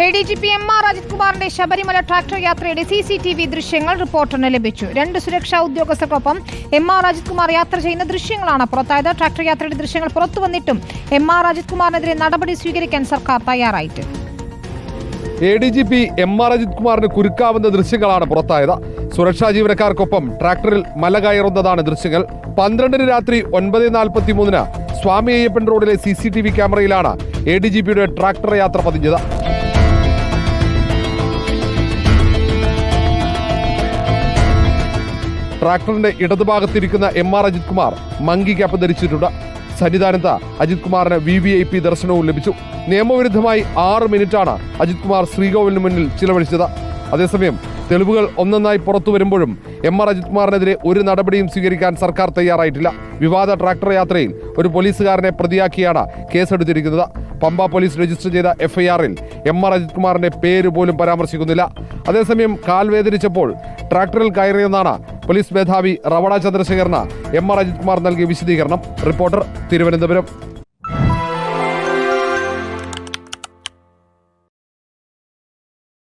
A D G P M R Ajith കുമാറിന്റെ Sabarimala tractor യാത്രയുടെ C C T V ദൃശ്യങ്ങൾ റിപ്പോർട്ടറിന് ലഭിച്ചു. രണ്ട് സുരക്ഷാ ഉദ്യോഗസ്ഥർക്കൊപ്പം എം ആർ അജിത് കുമാർ യാത്ര ചെയ്യുന്ന ദൃശ്യങ്ങളാണ് പുറത്തായത്. ട്രാക്ടർ യാത്രയുടെ ദൃശ്യങ്ങൾ പുറത്തു വന്നിട്ടും എം ആർ അജിത് കുമാറിനെതിരെ നടപടി സ്വീകരിക്കാൻ സർക്കാർ തയ്യാറായിട്ട്. A D G P M R Ajith കുമാറിന് കുരുക്കാവുന്ന ദൃശ്യങ്ങളാണ് പുറത്തായത്. സുരക്ഷാ ജീവനക്കാർക്കൊപ്പം ട്രാക്ടറിൽ മല കയറുന്നതാണ് ദൃശ്യങ്ങൾ. പന്ത്രണ്ടിന് രാത്രി ഒൻപത് നാൽപ്പത്തി മൂന്നിന് സ്വാമി അയ്യപ്പൻ റോഡിലെ സി സി ടി വി ക്യാമറയിലാണ് എ ഡി ജി പിയുടെ ട്രാക്ടർ യാത്ര പതിഞ്ഞത്. ട്രാക്ടറിന്റെ ഇടതുഭാഗത്തിരിക്കുന്ന M R Ajith Kumar monkey cap ധരിച്ചിട്ടുണ്ട്. സന്നിധാനത്ത് അജിത് കുമാറിന് വി വി ഐ പി ദർശനവും ലഭിച്ചു. നിയമവിരുദ്ധമായി ആറ് മിനിറ്റാണ് അജിത് കുമാർ ശ്രീകോവിലിന് മുന്നിൽ ചിലവഴിച്ചത്. അതേസമയം തെളിവുകൾ ഒന്നൊന്നായി പുറത്തു വരുമ്പോഴും എം ആർ അജിത് കുമാറിനെതിരെ ഒരു നടപടിയും സ്വീകരിക്കാൻ സർക്കാർ തയ്യാറായിട്ടില്ല. വിവാദ ട്രാക്ടർ യാത്രയിൽ ഒരു പോലീസുകാരനെ പ്രതിയാക്കിയാണ് കേസെടുത്തിരിക്കുന്നത്. പമ്പ പോലീസ് രജിസ്റ്റർ ചെയ്ത എഫ്ഐആറിൽ എം ആർ അജിത് കുമാറിന്റെ പേര് പോലും പരാമർശിക്കുന്നില്ല. അതേസമയം കാൽ വേദനിച്ചപ്പോൾ ട്രാക്ടറിൽ കയറിയെന്നാണ് പോലീസ് മേധാവി റവണ ചന്ദ്രശേഖരന് എം ആർ അജിത് കുമാർ നൽകിയ വിശദീകരണം. റിപ്പോർട്ടർ തിരുവനന്തപുരം.